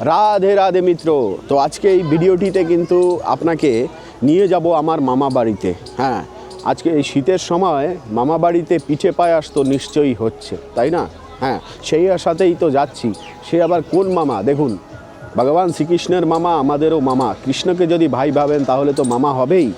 রাধে রাধে মিত্র। তো আজকে এই ভিডিওটিতে কিন্তু আপনাকে নিয়ে যাব আমার মামা বাড়িতে। হ্যাঁ আজকে এই শীতের সময় মামা বাড়িতে পিঠে পায়াস তো নিশ্চয়ই হচ্ছে, তাই না? হ্যাঁ সেই আশাতেই তো যাচ্ছি। সে আবার কোন মামা? দেখুন, ভগবান শ্রীকৃষ্ণের মামা আমাদেরও মামা। কৃষ্ণকে যদি ভাই ভাবেন তাহলে তো মামা হবেই।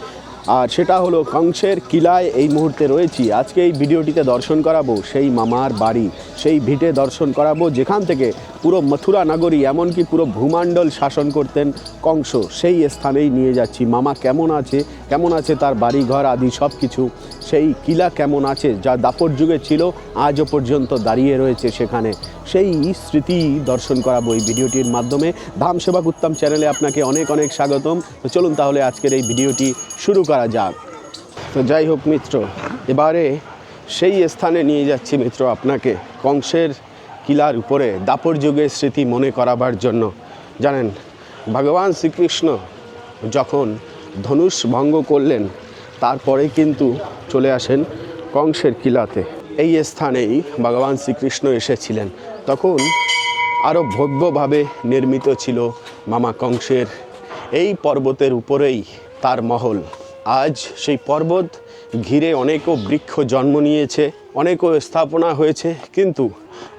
আর সেটা হলো কংসের কিলায় এই মুহূর্তে রয়েছি। আজকে এই ভিডিওটিতে দর্শন করাবো সেই মামার বাড়ি, সেই ভিটে দর্শন করাবো যেখান থেকে পুরো মথুরা নগরী এমনকি পুরো ভূমণ্ডল শাসন করতেন কংস। সেই স্থানেই নিয়ে যাচ্ছি। মামা কেমন আছে? কেমন আছে তার বাড়ি ঘর আদি সব কিছু সেই কিলা কেমন আছে যা দাপর যুগে ছিল, আজও পর্যন্ত দাঁড়িয়ে রয়েছে সেখানে। সেই স্মৃতি দর্শন করাবো এই ভিডিওটির মাধ্যমে। ধাম সেবাক উত্তম চ্যানেলে আপনাকে অনেক অনেক স্বাগতম। তো চলুন তাহলে আজকের এই ভিডিওটি শুরু করা যাক। তো যাই হোক মিত্র, এবারে সেই স্থানে নিয়ে যাচ্ছি মিত্র আপনাকে, কংসের কিলার উপরে দাপর যুগের স্মৃতি মনে করাবার জন্য। জানেন, ভগবান শ্রীকৃষ্ণ যখন ধনুষ ভঙ্গ করলেন, তারপরে কিন্তু চলে আসেন কংসের কিলাতে। এই স্থানেই ভগবান শ্রীকৃষ্ণ এসেছিলেন। তখন আরও ভব্যভাবে নির্মিত ছিল মামা কংসের এই পর্বতের উপরেই তার মহল। আজ সেই পর্বত ঘিরে অনেকও বৃক্ষ জন্ম নিয়েছে, অনেকও স্থাপনা হয়েছে, কিন্তু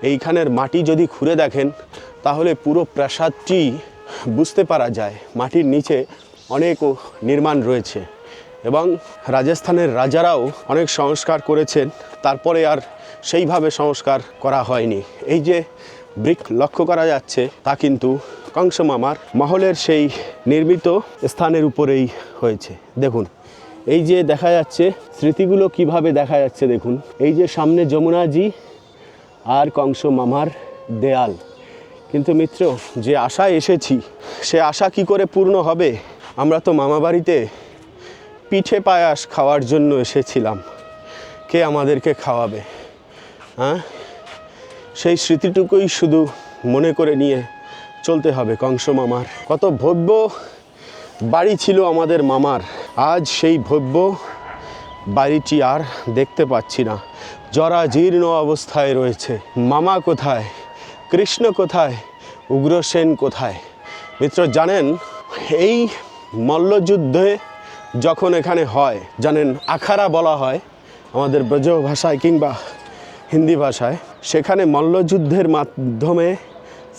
এইখানের মাটি যদি খুঁড়ে দেখেন, তাহলে পুরো প্রাসাদটি বুঝতে পারা যায়। মাটির নিচে অনেকও নির্মাণ রয়েছে এবং রাজস্থানের রাজারাও অনেক সংস্কার করেছেন, তারপরে আর সেইভাবে সংস্কার করা হয়নি। এই যে ব্রিক লক্ষ্য করা যাচ্ছে, তা কিন্তু কংস মামার মহলের সেই নির্মিত স্থানের উপরেই হয়েছে। দেখুন, এই যে দেখা যাচ্ছে, স্মৃতিগুলো কীভাবে দেখা যাচ্ছে দেখুন। এই যে সামনে যমুনাজি আর কংস মামার দেয়াল। কিন্তু মিত্র, যে আশায় এসেছি, সে আশা কি করে পূর্ণ হবে? আমরা তো মামা বাড়িতে পিঠে পায়াস খাওয়ার জন্য এসেছিলাম। কে আমাদেরকে খাওয়াবে? হ্যাঁ? সেই স্মৃতিটুকুই শুধু মনে করে নিয়ে চলতে হবে কংস মামার। কত ভব্য বাড়ি ছিল আমাদের মামার। আজ সেই ভব্য বাড়িটি আর দেখতে পাচ্ছি না। জরাজীর্ণ অবস্থায় রয়েছে। মামা কোথায়? কৃষ্ণ কোথায়? উগ্রসেন কোথায়? মিত্র, জানেন, এই মল্লযুদ্ধে যখন এখানে হয়, জানেন আখাড়া বলা হয় আমাদের ব্রজ ভাষায় কিংবা হিন্দি ভাষায়, সেখানে মল্লযুদ্ধের মাধ্যমে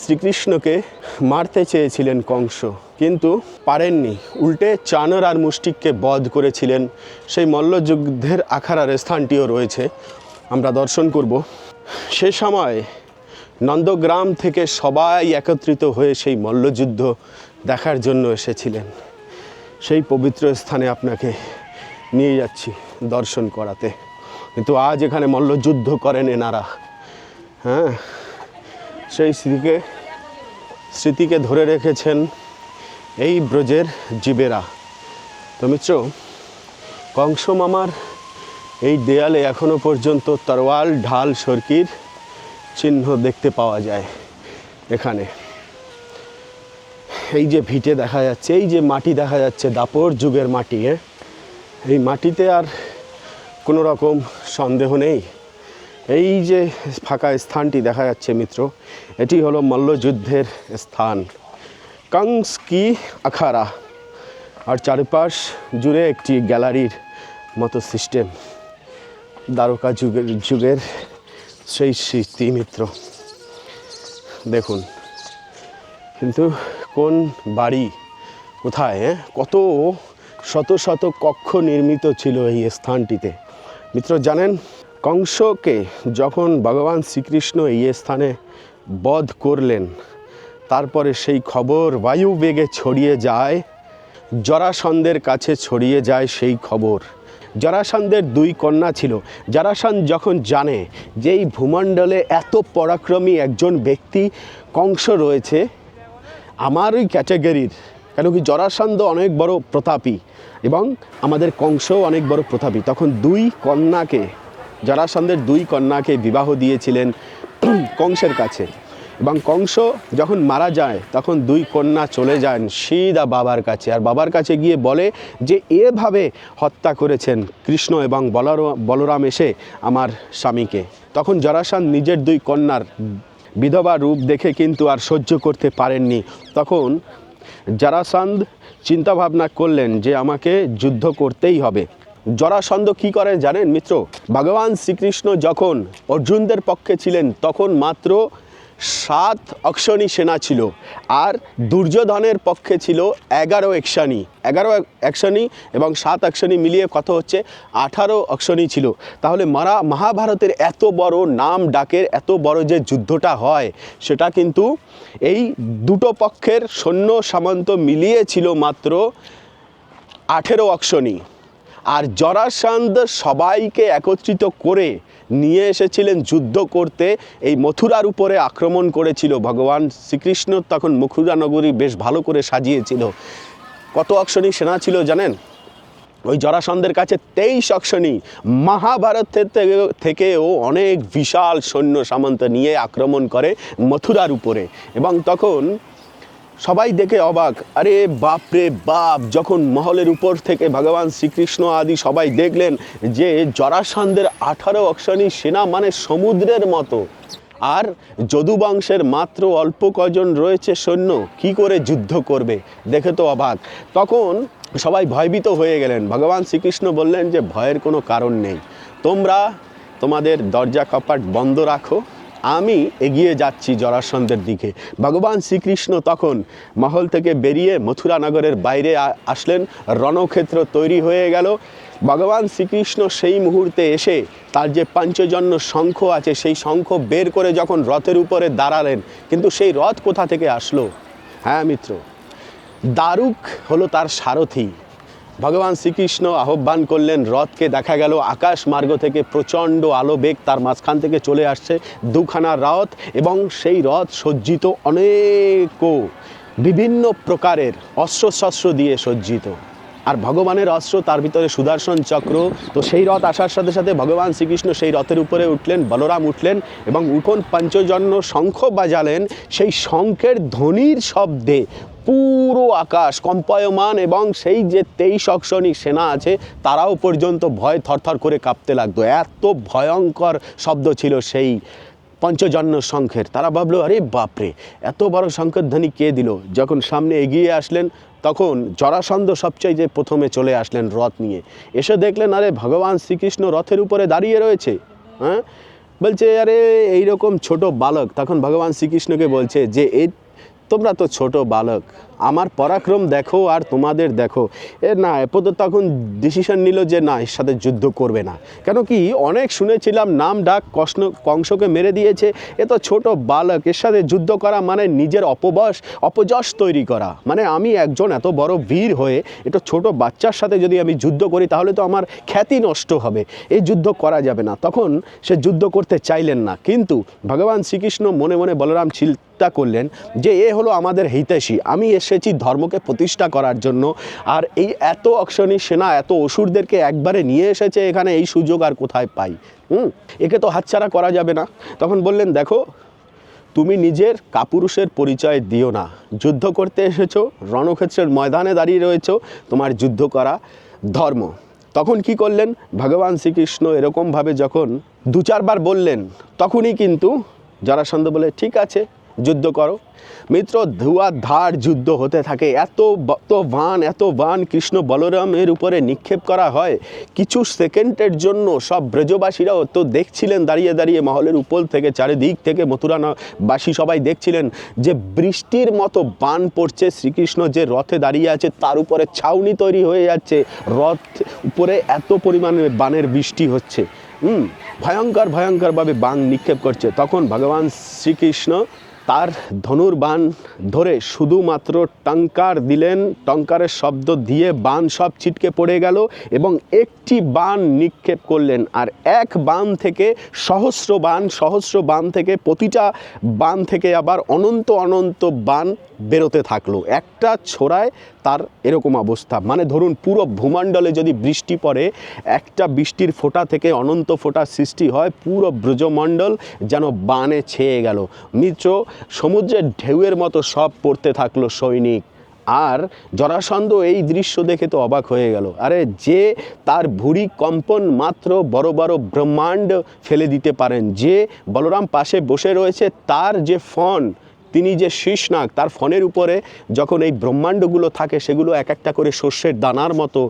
শ্রীকৃষ্ণকে মারতে চেয়েছিলেন কংস। কিন্তু পারেননি, উল্টে চানর আর মুষ্টিককে বধ করেছিলেন। সেই মল্লযুদ্ধের আখাড়ার স্থানটিও রয়েছে। আমরা দর্শন করব। সে সময় নন্দগ্রাম থেকে সবাই একত্রিত হয়ে সেই মল্লযুদ্ধ দেখার জন্য এসেছিলেন। সেই পবিত্র স্থানে আপনাকে নিয়ে যাচ্ছি দর্শন করাতে। কিন্তু আজ এখানে মল্লযুদ্ধ করেন এনারা। হ্যাঁ সেই স্মৃতিকে স্মৃতিকে ধরে রেখেছেন এই ব্রজের জীবেরা। তো মিত্র কংস মামার এই দেয়ালে এখনও পর্যন্ত তরোয়াল, ঢাল, সরকির চিহ্ন দেখতে পাওয়া যায় এখানে। এই যে ভিটে দেখা যাচ্ছে, এই যে মাটি দেখা যাচ্ছে, দাপর যুগের মাটি এই মাটিতে আর কোনো রকম সন্দেহ নেই। এই যে ফাঁকা স্থানটি দেখা যাচ্ছে মিত্র, এটি হলো মল্লযুদ্ধের স্থান। কংস কি আখাড়া আর চারপাশ জুড়ে একটি গ্যালারির মতো সিস্টেম। দ্বারকা যুগের যুগের সেই স্মৃতি মিত্র। দেখুন, কিন্তু কোন বাড়ি? কোথায় হ্যাঁ? কত শত শত কক্ষ নির্মিত ছিল এই স্থানটিতে? মিত্র, জানেন কংসকে যখন ভগবান শ্রীকৃষ্ণ এই স্থানে বধ করলেন, তারপরে সেই খবর বায়ু বেগে ছড়িয়ে যায়, জরাসন্ধের কাছে ছড়িয়ে যায় সেই খবর। জরাসন্ধের দুই কন্যা ছিল। জরাসন্ধ যখন জানে যে এই ভূমণ্ডলে এত পরাক্রমী একজন ব্যক্তি কংস রয়েছে আমার ওই ক্যাটাগরির কেন কি জরাসন্ধ অনেক বড় প্রতাপী এবং আমাদের কংসও অনেক বড় প্রতাপী। তখন দুই কন্যাকে, জরাসন্ধের দুই কন্যাকে বিবাহ দিয়েছিলেন কংসের কাছে। এবং কংস যখন মারা যায়, তখন দুই কন্যা চলে যান সিদা বাবার কাছে। আর বাবার কাছে গিয়ে বলে যে, এভাবে হত্যা করেছেন কৃষ্ণ এবং বলর বলরাম এসে আমার স্বামীকে। তখন জরাসান নিজের দুই কন্যার বিধবা রূপ দেখে কিন্তু আর সহ্য করতে পারেননি। তখন জরাসন্ধ চিন্তাভাবনা করলেন যে আমাকে যুদ্ধ করতেই হবে। জরাসন্ধ কি করে জানেন মিত্র? ভগবান শ্রীকৃষ্ণ যখন অর্জুনদের পক্ষে ছিলেন, তখন মাত্র সাত অক্ষণী সেনা ছিল আর দুর্যোধনের পক্ষে ছিল এগারো একশানি। এগারো একশানি এবং সাত অক্ষণী মিলিয়ে কত হচ্ছে? আঠারো অক্ষণী ছিল। তাহলে মারা মহাভারতের এত বড় নাম ডাকের এত বড় যে যুদ্ধটা হয়, সেটা কিন্তু এই দুটো পক্ষের সৈন্য সামন্ত মিলিয়ে ছিল মাত্র আঠেরো অক্ষণী। আর জরাসন্ধ সবাইকে একত্রিত করে নিয়ে এসেছিলেন যুদ্ধ করতে। এই মথুরার উপরে আক্রমণ করেছিল ভগবান শ্রীকৃষ্ণ, তখন মথুরা নগরী বেশ ভালো করে সাজিয়েছিল। কত অক্ষণী সেনা ছিল জানেন? ওই জরাসন্ধের কাছে তেইশ অক্ষণী। মহাভারতের থেকে- থেকেও অনেক বিশাল সৈন্য সামন্ত নিয়ে আক্রমণ করে মথুরার উপরে। এবং তখন সবাই দেখে অবাক। আরে বাপ রে বাপ, যখন মহলের উপর থেকে ভগবান শ্রীকৃষ্ণ আদি সবাই দেখলেন যে জরাসন্ধের আঠারো অক্ষণী সেনা মানে সমুদ্রের মতো। আর যদু বংশের মাত্র অল্প কজন রয়েছে সৈন্য, কি করে যুদ্ধ করবে? দেখে তো অবাক। তখন সবাই ভয়ভীত হয়ে গেলেন। ভগবান শ্রীকৃষ্ণ বললেন যে ভয়ের কোনো কারণ নেই। তোমরা তোমাদের দরজা কপাট বন্ধ রাখো। আমি এগিয়ে যাচ্ছি জরাসন্ধের দিকে। ভগবান শ্রীকৃষ্ণ তখন মহল থেকে বেরিয়ে মথুরা নগরের বাইরে আসলেন। রণক্ষেত্র তৈরি হয়ে গেল। ভগবান শ্রীকৃষ্ণ সেই মুহূর্তে এসে তার যে পাঞ্চজন্য শঙ্খ আছে, সেই শঙ্খ বের করে যখন রথের উপরে দাঁড়ালেন, কিন্তু সেই রথ কোথা থেকে আসলো? হ্যাঁ মিত্র, দারুক হলো তার সারথি। ভগবান শ্রীকৃষ্ণ আহ্বান করলেন, রথকে দেখা গেল, আকাশ মার্গ থেকে প্রচণ্ড আলো বেগ তার মাঝখান থেকে চলে আসছে দুখানা রথ এবং সেই রথ সজ্জিত অনেক বিভিন্ন প্রকারের অস্ত্রশস্ত্র দিয়ে সজ্জিত। আর ভগবানের অস্ত্র তার ভিতরে সুদর্শন চক্র, তো সেই রথ আসার সাথে সাথে ভগবান শ্রীকৃষ্ণ সেই রথের উপরে উঠলেন, বলরাম উঠলেন এবং উঠোন পঞ্চজন্য শঙ্খ বাজালেন। সেই শঙ্খের ধ্বনির শব্দে পুরো আকাশ কম্পায়মান এবং সেই যে তেইশ অক্ষণী সেনা আছে, তারাও পর্যন্ত ভয় থরথর করে কাঁপতে লাগতো এত ভয়ঙ্কর শব্দ ছিল সেই পঞ্চজন্য শঙ্খের। তারা ভাবলো, আরে বাপরে, এত বড় শঙ্খের ধ্বনি কে দিল? যখন সামনে এগিয়ে আসলেন, তখন জরাসন্ধ সবচেয়ে যে প্রথমে চলে আসলেন রথ নিয়ে। এসে দেখলেন, আরে ভগবান শ্রীকৃষ্ণ রথের উপরে দাঁড়িয়ে রয়েছে। হ্যাঁ? বলছে, আরে, এইরকম ছোট বালক। তখন ভগবান শ্রীকৃষ্ণকে বলছে যে এই তোমরা তো ছোট বালক, আমার পরাক্রম দেখো আর তোমাদের দেখো। এ না, এপদ তখন ডিসিশন নিল যে না, এর সাথে যুদ্ধ করবে না। কেন কি, অনেক শুনেছিলাম নাম ডাক কষ্ণ, কংসকে মেরে দিয়েছে। এ তো ছোট বালক, এর সাথে যুদ্ধ করা মানে নিজের অপবশ অপযশ তৈরি করা। মানে আমি একজন এত বড় বীর হয়ে এটা ছোট বাচ্চার সাথে যদি আমি যুদ্ধ করি, তাহলে তো আমার খ্যাতি নষ্ট হবে। এই যুদ্ধ করা যাবে না। তখন সে যুদ্ধ করতে চাইলেন না। কিন্তু ভগবান শ্রীকৃষ্ণ মনে মনে বলরাম চিন্তা করলেন যে, এ হলো আমাদের হিতৈষী আমি এসেছি ধর্মকে প্রতিষ্ঠা করার জন্য। আর এই এত অক্ষণী সেনা, এত অসুরদেরকে একবারে নিয়ে এসেছে এখানে, এই সুযোগ আর কোথায় পাই? হুম? একে তো হাতছাড়া করা যাবে না। তখন বললেন, দেখো, তুমি নিজের কাপুরুষের পরিচয় দিও না। যুদ্ধ করতে এসেছ, রণক্ষেত্রের ময়দানে দাঁড়িয়ে রয়েছো, তোমার যুদ্ধ করা ধর্ম। তখন কি করলেন? ভগবান শ্রীকৃষ্ণ এরকমভাবে যখন দু চারবার বললেন, তখনই কিন্তু জরাসন্ধ বলে, ঠিক আছে যুদ্ধ করো। মিত্র ধুয়াধার যুদ্ধ হতে থাকে। এত এত বান এত বান কৃষ্ণ বলরামের উপরে নিক্ষেপ করা হয়। কিছু সেকেন্ডের জন্য সব ব্রজবাসীরাও তো দেখছিলেন, দাঁড়িয়ে দাঁড়িয়ে মহলের উপর থেকে, চারিদিক থেকে মথুরা বাসী সবাই দেখছিলেন যে বৃষ্টির মতো বান পড়ছে। শ্রীকৃষ্ণ যে রথে দাঁড়িয়ে আছে, তার উপরে ছাউনি তৈরি হয়ে যাচ্ছে। রথ উপরে এত পরিমাণে বানের বৃষ্টি হচ্ছে। হুম, ভয়ঙ্কর, ভয়ঙ্করভাবে বান নিক্ষেপ করছে। তখন ভগবান শ্রীকৃষ্ণ তার ধনুর বান ধরে শুধুমাত্র টঙ্কার দিলেন। টঙ্কারের শব্দ দিয়ে বান সব ছিটকে পড়ে গেল এবং একটি বান নিক্ষেপ করলেন। আর এক বান থেকে সহস্র বান সহস্র বান থেকে প্রতিটা বান থেকে আবার অনন্ত অনন্ত বান বেরোতে থাকল। একটা ছোড়ায় তার এরকম অবস্থা। মানে ধরুন, পুরো ভূমণ্ডলে যদি বৃষ্টি পড়ে, একটা বৃষ্টির ফোঁটা থেকে অনন্ত ফোঁটা সৃষ্টি হয়, পুরো ব্রজমণ্ডল যেন বানে ছেয়ে গেল। মিত্র, সমুদ্রের ঢেউয়ের মতো সব পড়তে থাকল সৈনিক। আর জরাসন্ধ এই দৃশ্য দেখে তো অবাক হয়ে গেল। আরে যে তার ভুড়ি কম্পন মাত্র বড় বড় ব্রহ্মাণ্ড ফেলে দিতে পারেন, যে বলরাম পাশে বসে রয়েছে, তার যে ফন তিনি যে শীর্ষনাগ, তার ফনের উপরে যখন এই ব্রহ্মাণ্ডগুলো থাকে, সেগুলো এক একটা করে শস্যের দানার মতো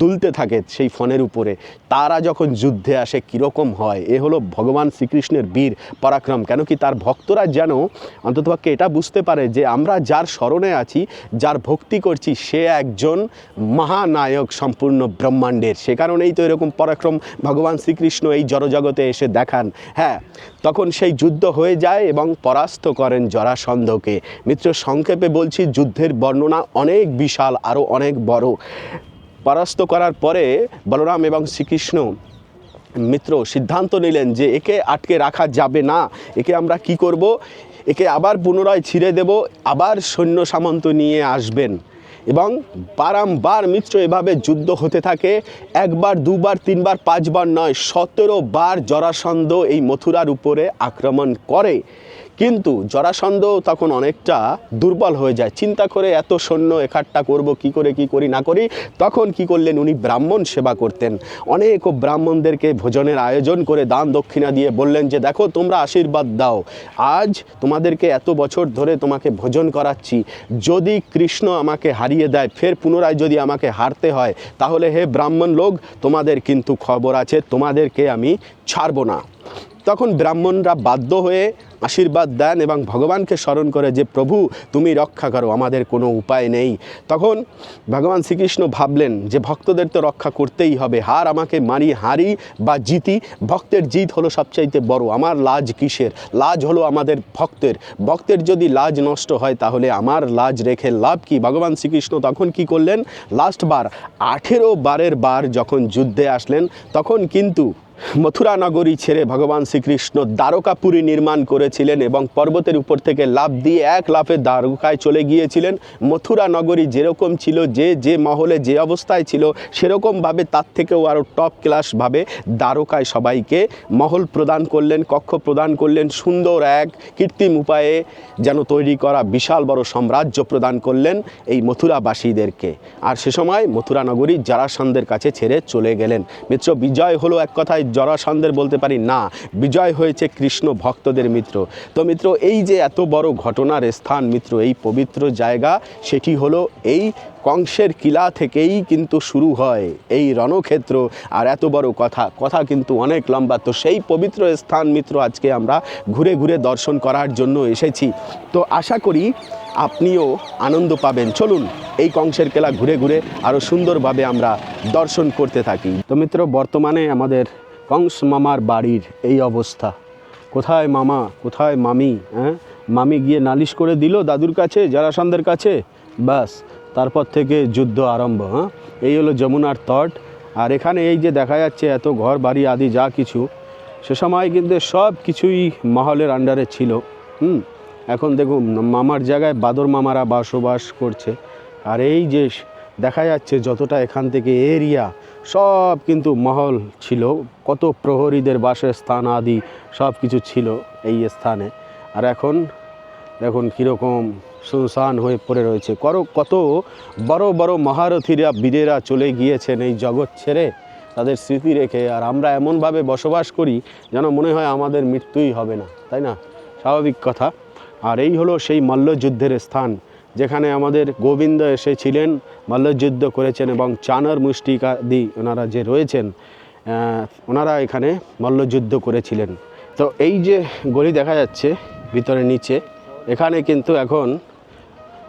দুলতে থাকে সেই ফনের উপরে। তারা যখন যুদ্ধে আসে, কীরকম হয়? এ হলো ভগবান শ্রীকৃষ্ণের বীর পরাক্রম। কেন কি তার ভক্তরা যেন অন্ততপক্ষে এটা বুঝতে পারে যে আমরা যার স্মরণে আছি, যার ভক্তি করছি, সে একজন মহানায়ক সম্পূর্ণ ব্রহ্মাণ্ডের। সে কারণেই তো এরকম পরাক্রম ভগবান শ্রীকৃষ্ণ এই জড়জগতে এসে দেখান। হ্যাঁ তখন সেই যুদ্ধ হয়ে যায় এবং পরাস্ত করেন জরাসন্ধকে। মিত্র সংক্ষেপে বলছি, যুদ্ধের বর্ণনা অনেক বিশাল আরও অনেক বড়। পরাস্ত করার পরে বলরাম এবং শ্রীকৃষ্ণ মিত্র সিদ্ধান্ত নিলেন যে একে আটকে রাখা যাবে না। একে আমরা কি করব? একে আবার পুনরায় ছিঁড়ে দেব, আবার সৈন্য সামন্ত নিয়ে আসবেন। এবং বারংবার মিত্র এভাবে যুদ্ধ হতে থাকে, একবার, দুবার, তিনবার, পাঁচবার নয়, সতেরো বার জরাসন্ধ এই মথুরার উপরে আক্রমণ করে। কিন্তু জরাসন্ধ তখন অনেকটা দুর্বল হয়ে যায়। চিন্তা করে এত সৈন্য একাট্টা করব, কি করে, কি করি, না করি, তখন কি করলেন উনি? ব্রাহ্মণ সেবা করতেন। অনেক ব্রাহ্মণদেরকে ভোজনের আয়োজন করে দান দক্ষিণা দিয়ে বললেন যে, দেখো, তোমরা আশীর্বাদ দাও। আজ তোমাদেরকে এত বছর ধরে তোমাকে ভোজন করাচ্ছি। যদি কৃষ্ণ আমাকে হারিয়ে দেয়, ফের পুনরায় যদি আমাকে হারতে হয়, তাহলে হে ব্রাহ্মণ লোক, তোমাদের কিন্তু খবর আছে, তোমাদেরকে আমি ছাড়বো না। তখন ব্রাহ্মণরা বাধ্য হয়ে আশীর্বাদ দেন এবং ভগবানকে স্মরণ করে যে, প্রভু, তুমি রক্ষা করো, আমাদের কোনো উপায় নেই। তখন ভগবান শ্রীকৃষ্ণ ভাবলেন যে, ভক্তদের তো রক্ষা করতেই হবে। হার আমাকে মারি, হারি বা জিতি, ভক্তের জিত হলো সবচাইতে বড়। আমার লাজ কিসের? লাজ হলো আমাদের ভক্তের। ভক্তের যদি লাজ নষ্ট হয়, তাহলে আমার লাজ রেখে লাভ কি? ভগবান শ্রীকৃষ্ণ তখন কি করলেন? লাস্ট বার আঠেরো বারের বার যখন যুদ্ধে আসলেন, তখন কিন্তু মথুরা নগরী ছেড়ে ভগবান শ্রীকৃষ্ণ দ্বারকাপুরী নির্মাণ করেছিলেন এবং পর্বতের উপর থেকে লাফ দিয়ে এক লাফে দ্বারকায় চলে গিয়েছিলেন। মথুরা নগরী যেরকম ছিল, যে যে মহলে যে অবস্থায় ছিল, সেরকমভাবে তার থেকেও আরও টপ ক্লাসভাবে দ্বারকায় সবাইকে মহল প্রদান করলেন, কক্ষ প্রদান করলেন, সুন্দর এক কৃত্রিম উপায়ে যেন তৈরি করা বিশাল বড় সাম্রাজ্য প্রদান করলেন এই মথুরাবাসীদেরকে। আর সে সময় মথুরা নগরী জারাসন্ধের কাছে ছেড়ে চলে গেলেন। মিত্র, বিজয় হলো এক কথায় জরাসন্ধের বলতে পারি, না, বিজয় হয়েছে কৃষ্ণ ভক্তদের মিত্র। তো মিত্র, এই যে এত বড় ঘটনার স্থান মিত্র, এই পবিত্র জায়গা, সেটি হলো এই কংসের কিলা থেকেই কিন্তু শুরু হয় এই রণক্ষেত্র। আর এত বড় কথা কথা কিন্তু অনেক লম্বা। তো সেই পবিত্র স্থান মিত্র, আজকে আমরা ঘুরে ঘুরে দর্শন করার জন্য এসেছি। তো আশা করি আপনিও আনন্দ পাবেন। চলুন এই কংসের কেলা ঘুরে ঘুরে আরও সুন্দরভাবে আমরা দর্শন করতে থাকি। তো মিত্র, বর্তমানে আমাদের কংস মামার বাড়ির এই অবস্থা। কোথায় মামা? কোথায় মামি? হ্যাঁ? মামি গিয়ে নালিশ করে দিল দাদুর কাছে, জরাসন্ধের কাছে? ব্যাস। তারপর থেকে যুদ্ধ আরম্ভ হ্যাঁ? এই হলো যমুনার তট। আর এখানে এই যে দেখা যাচ্ছে, এত ঘর, বাড়ি আদি যা কিছু, সে সময় কিন্তু সব কিছুই মহলের আন্ডারে ছিল, হুম? এখন দেখুন, মামার জায়গায় বাদর মামারা বসবাস করছে। আর এই যে দেখা যাচ্ছে, যতটা এখান থেকে এরিয়া সব কিন্তু মহল ছিল। কত প্রহরীদের বাসস্থান আদি সব কিছু ছিল এই স্থানে। আর এখন, দেখুন কীরকম শুনশান হয়ে পড়ে রয়েছে। করো কত বড় বড় মহারথীরা, বীরেরা চলে গিয়েছেন এই জগৎ ছেড়ে তাদের স্মৃতি রেখে। আর আমরা এমনভাবে বসবাস করি যেন মনে হয় আমাদের মৃত্যুই হবে না, তাই না? স্বাভাবিক কথা। আর এই হলো সেই মল্লযুদ্ধের স্থান, যেখানে আমাদের গোবিন্দ এসেছিলেন মল্লযুদ্ধ করেছেন এবং চানর মুষ্টিকাদি ওনারা যে রয়েছেন ওনারা এখানে মল্লযুদ্ধ করেছিলেন। তো এই যে গলি দেখা যাচ্ছে ভিতরে নিচে, এখানে কিন্তু এখন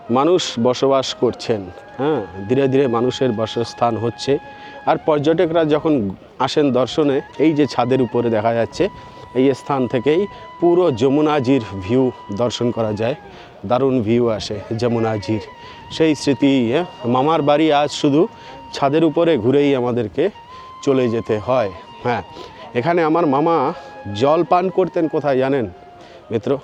মানুষ বসবাস করছেন হ্যাঁ ধীরে ধীরে মানুষের বাসস্থান হচ্ছে। আর পর্যটকরা যখন আসেন দর্শনে এই যে ছাদের উপরে দেখা যাচ্ছে এই স্থান থেকেই পুরো যমুনাজির ভিউ দর্শন করা যায়। দারুণ ভিউ আসে যমুনাজির। সেই স্মৃতি হ্যাঁ, মামার বাড়ি আজ শুধু ছাদের উপরে ঘুরেই আমাদেরকে চলে যেতে হয় হ্যাঁ। এখানে আমার মামা জল পান করতেন কোথায় জানেন? মিত্র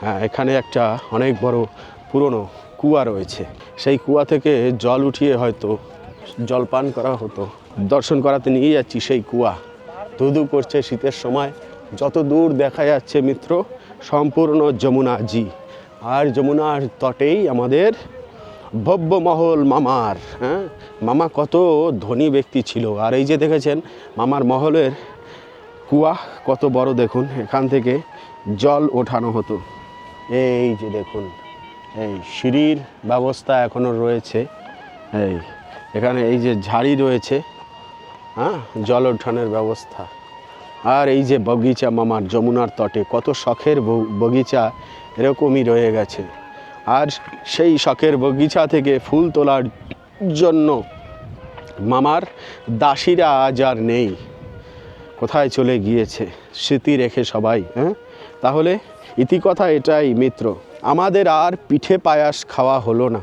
হ্যাঁ এখানে একটা অনেক বড় পুরনো কুয়া রয়েছে। সেই কুয়া থেকে জল উঠিয়ে হয়তো জল পান করা হতো। দর্শন করাতে নিয়ে যাচ্ছি সেই কুয়া। ধুধু করছে শীতের সময়। যত দূর দেখা যাচ্ছে মিত্র, সম্পূর্ণ যমুনা জি। আর যমুনার তটেই আমাদের ভব্য মহল মামার হ্যাঁ? মামা কত ধনী ব্যক্তি ছিল। আর এই যে দেখেছেন, মামার মহলের কুয়া কত বড় দেখুন। এখান থেকে জল ওঠানো হতো। এই যে দেখুন। এই সিঁড়ির ব্যবস্থা এখনও রয়েছে। এই এখানে এই যে ঝাড়ি রয়েছে হ্যাঁ জল উঠানের ব্যবস্থা। আর এই যে বগিচা মামার যমুনার তটে কত শখের বগিচা এরকমই রয়ে গেছে। আর সেই শখের বগিচা থেকে ফুল তোলার জন্য মামার দাসীরা আজ আর নেই। কোথায় চলে গিয়েছে? স্মৃতি রেখে সবাই হ্যাঁ? তাহলে ইতিকথা এটাই মিত্র। আমাদের আর পিঠে পায়াস খাওয়া হলো না।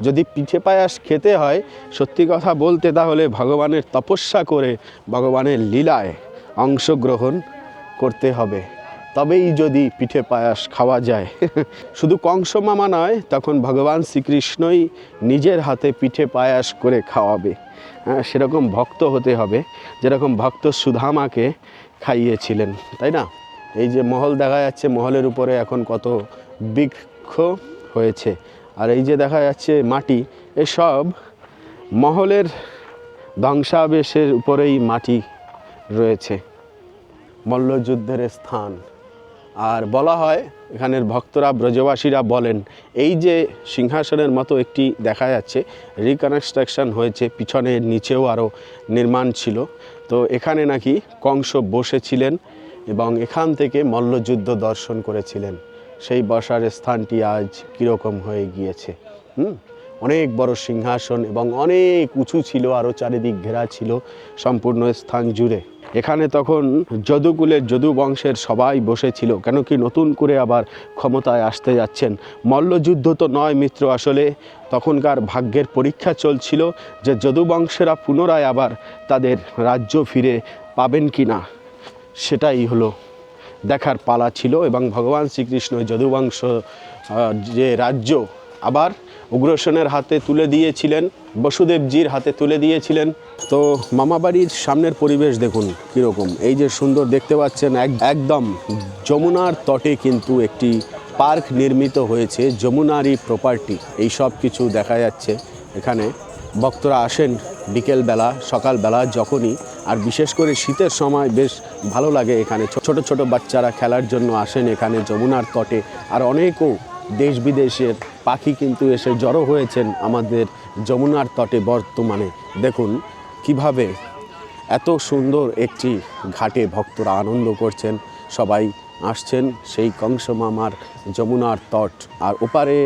যদি পিঠে পায়াস খেতে হয়, সত্যি কথা বলতে তাহলে ভগবানের তপস্যা করে ভগবানের লীলায় অংশগ্রহণ করতে হবে। তবেই যদি পিঠে পায়াস খাওয়া যায়। শুধু কংস মামা নয়, তখন ভগবান শ্রীকৃষ্ণই নিজের হাতে পিঠে পায়াস করে খাওয়াবে। হ্যাঁ সেরকম ভক্ত হতে হবে, যেরকম ভক্ত সুধামাকে খাইয়েছিলেন, তাই না? এই যে মহল দেখা যাচ্ছে, মহলের উপরে এখন কত বৃক্ষ হয়েছে। আর এই যে দেখা যাচ্ছে মাটি, এসব মহলের ধ্বংসাবেশের উপরেই মাটি রয়েছে। মল্লযুদ্ধের স্থান। আর বলা হয়, এখানের ভক্তরা, ব্রজবাসীরা বলেন, এই যে সিংহাসনের মতো একটি দেখা যাচ্ছে রিকনস্ট্রাকশন হয়েছে পিছনের নিচেও আরও নির্মাণ ছিল। তো এখানে নাকি কংস বসেছিলেন এবং এখান থেকে মল্লযুদ্ধ দর্শন করেছিলেন। সেই বসার স্থানটি আজ কীরকম হয়ে গিয়েছে, হুম? অনেক বড় সিংহাসন এবং অনেক উঁচু ছিল আরও চারিদিক ঘেরা ছিল সম্পূর্ণ স্থান জুড়ে। এখানে তখন যদুকুলের যদু বংশের সবাই বসেছিল, কেন কি নতুন করে আবার ক্ষমতায় আসতে যাচ্ছেন। মল্লযুদ্ধ তো নয় মিত্র, আসলে তখনকার ভাগ্যের পরীক্ষা চলছিল যে যদু বংশেরা পুনরায় আবার তাদের রাজ্য ফিরে পাবেন কি না সেটাই হলো দেখার পালা ছিল এবং ভগবান শ্রীকৃষ্ণ যদুবংশ যে রাজ্য আবার উগ্রসেনের হাতে তুলে দিয়েছিলেন, বসুদেবজির হাতে তুলে দিয়েছিলেন। তো মামাবাড়ির সামনের পরিবেশ দেখুন কীরকম। এই যে সুন্দর দেখতে পাচ্ছেন এক- একদম যমুনার তটে কিন্তু একটি পার্ক নির্মিত হয়েছে, যমুনারই প্রপার্টি এই সব কিছু দেখা যাচ্ছে। এখানে ভক্তরা আসেন বিকেলবেলা, সকালবেলা যখনই আর বিশেষ করে শীতের সময় বেশ ভালো লাগে এখানে। ছোট ছোট বাচ্চারা খেলার জন্য আসেন এখানে, যমুনার তটে। আর অনেকও দেশ বিদেশের পাখি কিন্তু এসে জড়ো হয়েছেন আমাদের যমুনার তটে বর্তমানে। দেখুন কীভাবে এত সুন্দর একটি ঘাটে ভক্তরা আনন্দ করছেন। সবাই আসছেন সেই কংস মামার যমুনার তট। আর ওপারে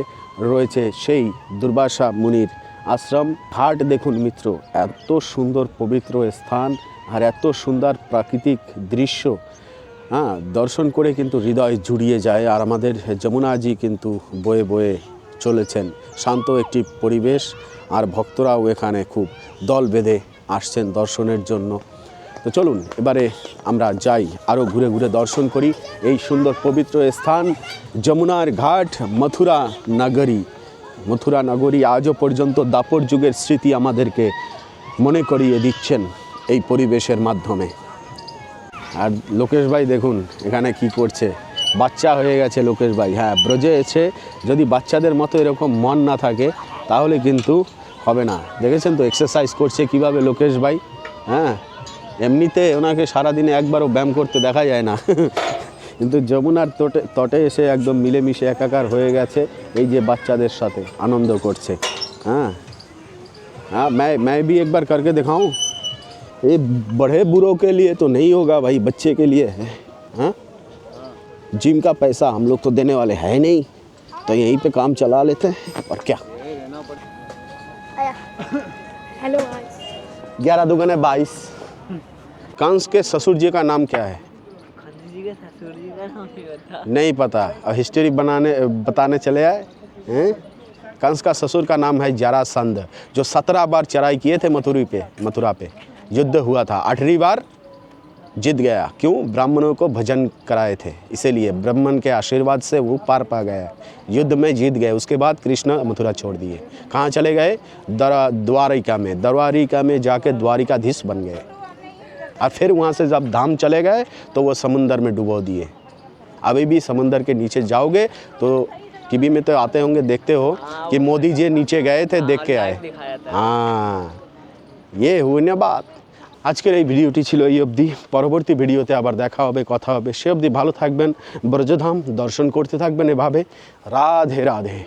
রয়েছে সেই দুর্বাসা মুনির আশ্রম, ঘাট দেখুন মিত্র, এত সুন্দর পবিত্র স্থান আর এত সুন্দর প্রাকৃতিক দৃশ্য। হ্যাঁ দর্শন করে কিন্তু হৃদয় জুড়িয়ে যায় আর আমাদের যমুনাজি কিন্তু বয়ে বয়ে চলেছেন। শান্ত একটি পরিবেশ আর ভক্তরাও এখানে খুব দল বেঁধে আসছেন দর্শনের জন্য। তো চলুন, এবারে আমরা যাই আরও ঘুরে ঘুরে দর্শন করি। এই সুন্দর পবিত্র স্থান, যমুনার ঘাট, মথুরা নগরী। মথুরা নগরী আজও পর্যন্ত দাপর যুগের স্মৃতি আমাদেরকে মনে করিয়ে দিচ্ছেন এই পরিবেশের মাধ্যমে। আর লোকেশ ভাই দেখুন, এখানে কি করছে? বাচ্চা হয়ে গেছে লোকেশ ভাই। হ্যাঁ ব্রজে এসে যদি বাচ্চাদের মতো এরকম মন না থাকে, তাহলে কিন্তু হবে না। দেখেছেন তো এক্সারসাইজ করছে কীভাবে লোকেশ ভাই? হ্যাঁ এমনিতে ওনাকে সারাদিনে একবারও ব্যায়াম করতে দেখা যায় না। কিন্তু যমুনার তটে তটে এসে একদম মিলেমিশে একাকার হয়ে গেছে এই যে বাচ্চাদের সাথে আনন্দ করছে হ্যাঁ हाँ मैं मैं भी एक बार करके दिखाऊं ये बड़े बुरों के लिए तो नहीं होगा भाई बच्चे के लिए है हाँ जिम का पैसा हम लोग तो देने वाले हैं नहीं तो यहीं पे काम चला लेते हैं और क्या आया हेलो गाइस ग्यारह दुगने बाईस कंस के ससुर जी का नाम क्या है नहीं पता। और हिस्ट्री बनाने, बताने चले आए, हैं? कंस का ससुर का नाम है जरासंध जो सत्रह बार चढ़ाई किए थे मथुरी पे, मथुरा पे। युद्ध हुआ था। आठवीं बार जीत गया। क्यों? ब्राह्मणों को भजन कराए थे। इसीलिए ब्राह्मण के आशीर्वाद से वो पार पा गया। युद्ध में जीत गए। उसके बाद कृष्ण मथुरा छोड़ दिए। कहाँ चले गए? द्वारा- द्वारिका में। द्वारिका में जाके द्वारिकाधीश बन गए। और फिर वहाँ से जब धाम चले गए तो वो समुंदर में डुबो दिए अभी भी समुंदर के नीचे जाओगे तो टीवी में तो आते होंगे देखते हो कि मोदी जी नीचे गए थे देख के आए लाइव दिखाया था হ্যাঁ ইয়ে হুই না বাত আজকের এই ভিডিওটি ছিল এই অবধি পরবর্তী ভিডিওতে আবার দেখা হবে কথা হবে সে অবধি ভালো থাকবেন ব্রজধাম দর্শন করতে থাকবেন এভাবে রাধে রাধে